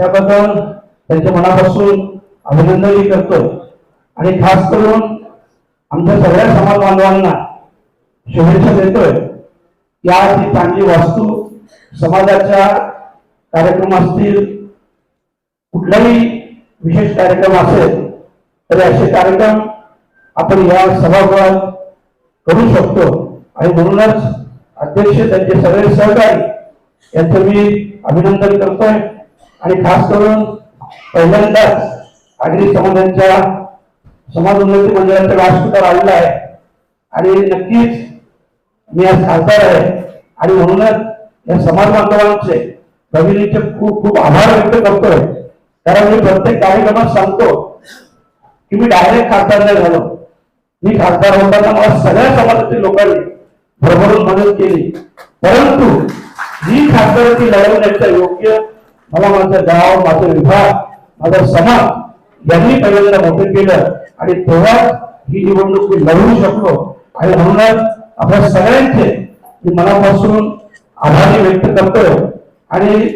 त्याबद्दल त्यांच्या मनापासून अभिनंदनही करतो. आणि खास करून आमच्या सगळ्या समाज बांधवांना शुभेच्छा देतोय. या ती चांगली वास्तू समाजाच्या कार्यक्रम असतील कुठलाही विशेष कार्यक्रम असेल तरी असे कार्यक्रम आपण या सभागृहात करू शकतो. आणि म्हणूनच अध्यक्ष त्यांचे सगळे सहकारी यांचं मी अभिनंदन करतोय. आणि खास करून पहिल्यांदाच आगरी समाजांच्या समाज उन्नती मंडळाचा व्यासपीठावर आलेला आहे. आणि नक्कीच मी आज खासदार आहे. आणि म्हणूनच या समाज बांधवांचे भगिनीचे खूप खूप आभार व्यक्त करतोय. कारण मी प्रत्येक कार्यक्रमात सांगतो की मी डायरेक्ट खासदार नाही झालो. मी खासदार होताना मला सगळ्या समाजातील लोकांनी भरभरून मदत केली. परंतु ही खासदारकी लढवण्याचा योग्य मला माझं गाव माझं विभाग माझा समाज यांनी पहिल्यांदा मोठं केलं. आणि तेव्हाच ही निवडणूक मी लढवू शकलो. आणि म्हणूनच आपल्या सगळ्यांचे मी मनापासून आभारी व्यक्त करतो. आणि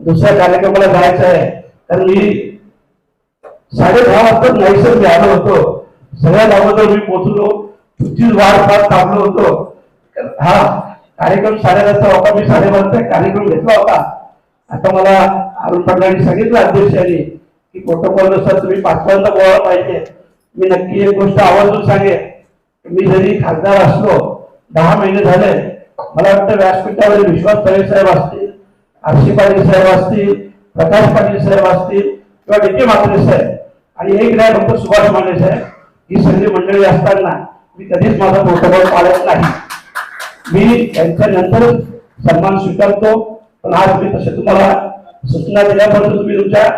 दुसऱ्या कार्यक्रमाला जायचं आहे. कारण मी साडे दहा वाजता नाहीसर मी आलो होतो. सगळ्यात अगोदर मी पोहोचलो. तुझी वाट फार थांबलो होतो. हा कार्यक्रम साडे होता मी साडे कार्यक्रम घेतला होता. आता मला अरुण पटलांनी सांगितलं अध्यक्षांनी की प्रोटोकॉलनुसार तुम्ही पाचपर्यंत बोलायला पाहिजे. मी नक्की एक गोष्ट आवर्जून सांगेन. मी जरी खासदार असलो दहा महिने झाले मला वाटतं व्यासपीठावर विश्वास पाटील साहेब असतील आरशी पाटील साहेब असतील प्रकाश पाटील साहेब असतील किंवा डी के म्हात्रे साहेब. आणि एक नाही फक्त सुभाष माने साहेब ही सगळी मंडळी असताना मी कधीच माझा प्रोटोकॉल पाळत नाही. मी त्यांच्या नंतर सन्मान स्वीकारतो. पण आज मी तसे तुम्हाला सूचना दिल्याबद्दल तुम्ही तुमच्या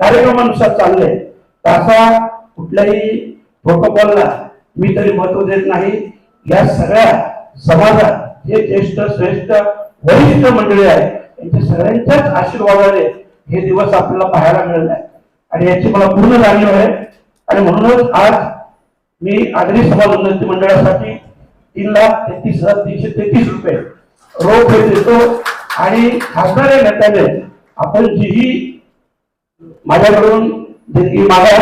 कार्यक्रमानुसार चालले. तर असा कुठल्याही प्रोटोकॉलला मी तरी महत्त्व देत नाही. या सगळ्या समाजात जे ज्येष्ठ श्रेष्ठ वरिष्ठ मंडळी आहेत यांच्या सगळ्यांच्याच आशीर्वादाने हे दिवस आपल्याला पाहायला मिळत आहे. आणि याची मला पूर्ण जाणीव आहे. आणि म्हणूनच आज मी आगरी समाज उन्नती मंडळासाठी तीन लाख तेहतीस हजार तीनशे तेहतीस रुपये रोख देतो. आणि खासदार या नेत्याने आपण जीही माझ्याकडून देणगी मागा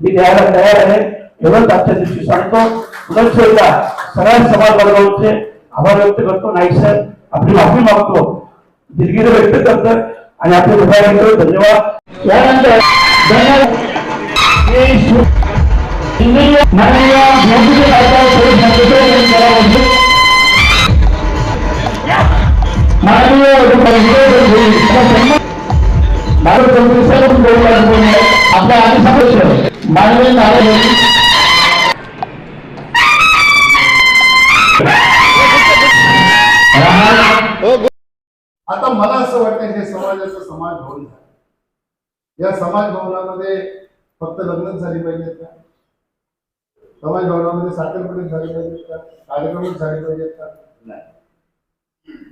मी द्यायला तयार आहे. एवढंच आजच्या दिवशी सांगतो. पुनश्च एकदा सगळ्या समाज वर्गांचे आभार व्यक्त करतो. नाईक साहेब आपली माफी मागतो. दिलगिरी व्यक्त करतो. आणि आपले विभागाकडे धन्यवाद. यानंतर धन्यवाद. आपल्या नारायण आता मला असं वाटतं हे समाजाचं समाज भवन झालं. या समाज भवनामध्ये फक्त लग्नच झाली पाहिजेत का? समाज भवनामध्ये साखरपुडे झाली पाहिजेत का? कार्यक्रमच झाले पाहिजेत का? नाही.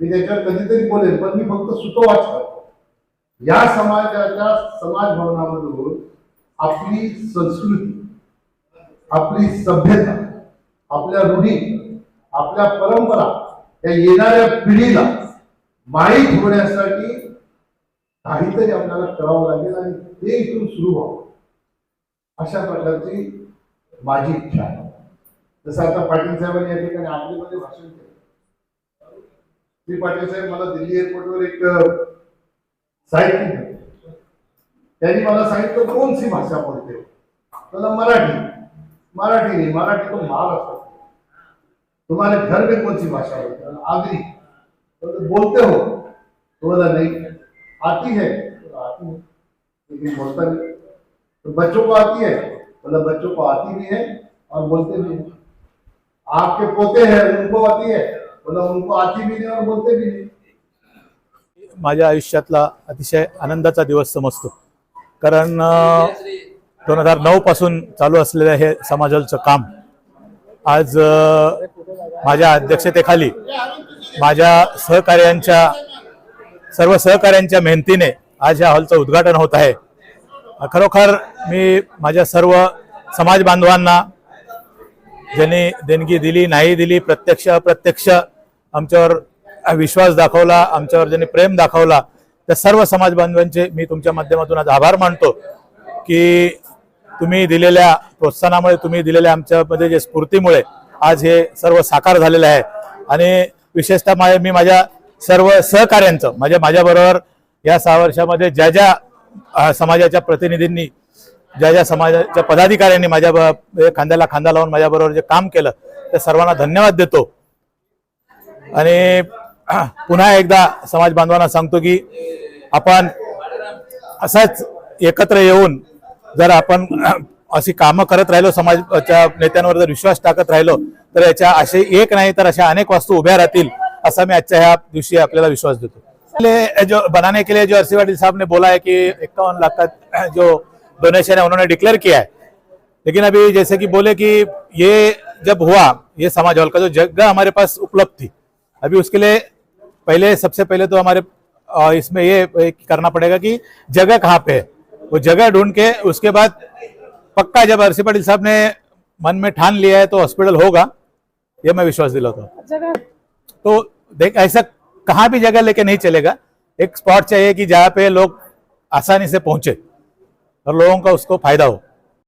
मी त्याच्यावर कधीतरी बोलेल पण मी फक्त सुतो वाचतो या समाजाच्या समाज भवनामधून आपली संस्कृती आपली सभ्यता आपल्या रूढी आपल्या परंपरा या येणाऱ्या पिढीला माहीत होण्यासाठी काहीतरी आपल्याला करावं लागेल आणि ते इथून सुरू व्हावं. अशा प्रकारची माझी इच्छा आहे. जसं आता पाटील साहेबांनी या ठिकाणी आपल्यामध्ये भाषण केलं. पाटील साहेब मला दिल्ली एअरपोर्टवर एक साहित्य दिलं त्यांनी मला सांगितलं कोणती भाषा बोलते? हो मला मराठी. मराठी नहीं, मराठी तो महाराष्ट्र तुम्हारे घर में कौन सी भाषा बोलते हो आगरी. तो तो बोलते हो. तो बोला नहीं. आती है. तो आती है. लेकिन बोलता नहीं. तो बच्चों को आती है. बोला बच्चों को आती भी है और बोलते भी हैं। आपके पोते हैं, उनको आती है। बोला उनको आती भी नहीं और बोलते भी नहीं। माझ्या आयुष्यातला अतिशय आनंदाचा दिवस समजतो. कारण दोन हजार नऊ पासून चालू असलेलं हे समाजाचं काम आज माझ्या अध्यक्षतेखाली माझ्या सहकार्यांच्या सर्व सहकार्यांच्या मेहनतीने आज या हॉलचं उद्घाटन होत आहे. खरोखर मी माझ्या सर्व समाज बांधवांना ज्यांनी देणगी दिली नाही दिली प्रत्यक्ष अप्रत्यक्ष आमच्यावर विश्वास दाखवला आमच्यावर ज्यांनी प्रेम दाखवला त्या सर्व समाज बांधवांचे मी तुमच्या माध्यमातून आज आभार मानतो की तुम्ही दिलेल्या प्रोत्साहनामुळे तुम्ही दिलेल्या आमच्यामध्ये जे स्फूर्तीमुळे आज हे सर्व साकार झालेलं आहे. आणि विशेषतः माझ्या मी माझ्या सर्व सहकार्यांचं म्हणजे माझ्याबरोबर या सहा वर्षामध्ये ज्या ज्या समाजाच्या प्रतिनिधींनी ज्या ज्या समाजाच्या पदाधिकाऱ्यांनी माझ्या ब- म्हणजे खांद्याला खांदा लावून माझ्याबरोबर जे काम केलं त्या सर्वांना धन्यवाद देतो. आणि पुन्हा एकदा समाज बांधवांना सांगतो की आपण असंच एकत्र येऊन जर आपण अशी कामं करत राहिलो समाजच्या नेत्यांवर जर विश्वास टाकत राहिलो तर याच्या असे एक नाही तर अशा अनेक वस्तू उभ्या राहतील असा मी आजच्या ह्या दिवशी आपल्याला विश्वास देतो. जो बनाने के लिए जो अरसी वाडिल साहब ने बोला है कि इक्यावन लाख का जो डोनेशन है उन्होंने डिक्लेयर किया है लेकिन अभी जैसे कि बोले कि ये जब हुआ ये समाज हॉल का जो जगह हमारे पास उपलब्ध थी अभी उसके लिए पहले सबसे पहले तो हमारे इसमें ये करना पड़ेगा कि जगह कहाँ पे है? वो जगह ढूंढ के उसके बाद पक्का जब अरसी पटेल साहब ने मन में ठान लिया है तो हॉस्पिटल होगा ये मैं विश्वास दिलाता हूँ। तो देख ऐसा कहाँ भी जगह लेके नहीं चलेगा। एक स्पॉट चाहिए कि जहाँ पे लोग आसानी से पहुँचे और लोगों का उसको फ़ायदा हो।